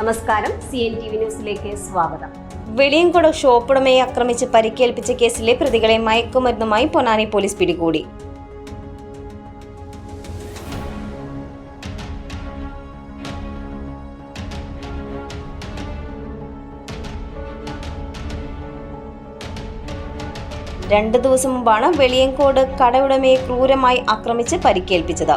നമസ്കാരം. C N T V ന്യൂസിലേക്ക് സ്വാഗതം. വെളിയംകുട ഷോപ്പുടമയെ ആക്രമിച്ച് പരിക്കേൽപ്പിച്ച കേസിലെ പ്രതികളെ മയക്കുമരുന്നുമായി പൊന്നാനി പോലീസ് പിടികൂടി. രണ്ട് ദിവസം മുമ്പാണ് വെളിയങ്കോട് കടയുടമയെ ക്രൂരമായി ആക്രമിച്ച് പരിക്കേൽപ്പിച്ചത്.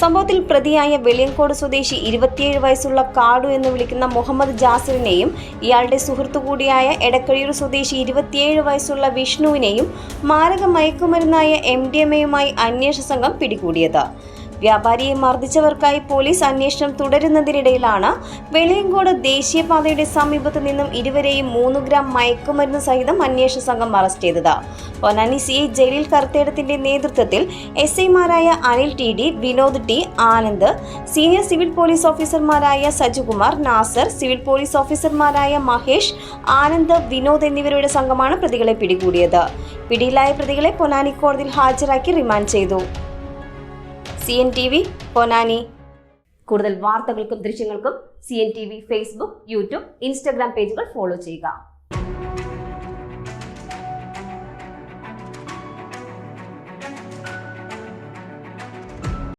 സംഭവത്തിൽ പ്രതിയായ വെളിയങ്കോട് സ്വദേശി ഇരുപത്തിയേഴ് വയസ്സുള്ള കാടു എന്ന് വിളിക്കുന്ന മുഹമ്മദ് ജാസിറിനെയും ഇയാളുടെ സുഹൃത്തു കൂടിയായ എടക്കഴിയൂർ സ്വദേശി ഇരുപത്തിയേഴ് വയസ്സുള്ള വിഷ്ണുവിനെയും മാരക മയക്കുമരുന്നായ എം ഡി എം എയുമായി അന്വേഷണ സംഘം പിടികൂടിയത്. വ്യാപാരിയെ മർദ്ദിച്ചവർക്കായി പോലീസ് അന്വേഷണം തുടരുന്നതിനിടയിലാണ് വെളിയങ്കോട് ദേശീയപാതയുടെ സമീപത്ത് നിന്നും ഇരുവരെയും മൂന്ന് ഗ്രാം മയക്കുമരുന്ന് സഹിതം അന്വേഷണ സംഘം അറസ്റ്റ് ചെയ്തത്. പൊന്നാനി സി ഐ ജലീൽ കർത്തേടത്തിന്റെ നേതൃത്വത്തിൽ എസ് ഐമാരായ Anil T D Vinod T Anand senior civil police ഓഫീസർമാരായ സജുകുമാർ നാസർ സിവിൽ പോലീസ് ഓഫീസർമാരായ മഹേഷ് ആനന്ദ് വിനോദ് എന്നിവരുടെ സംഘമാണ് പ്രതികളെ പിടികൂടിയത്. പിടിയിലായ പ്രതികളെ പൊന്നാനി കോടതിയിൽ ഹാജരാക്കി റിമാൻഡ് ചെയ്തു. C N T V Ponnani. കൂടുതൽ വാർത്തകൾക്കും ദൃശ്യങ്ങൾക്കും C N T V Facebook YouTube Instagram പേജുകൾ ഫോളോ ചെയ്യുക.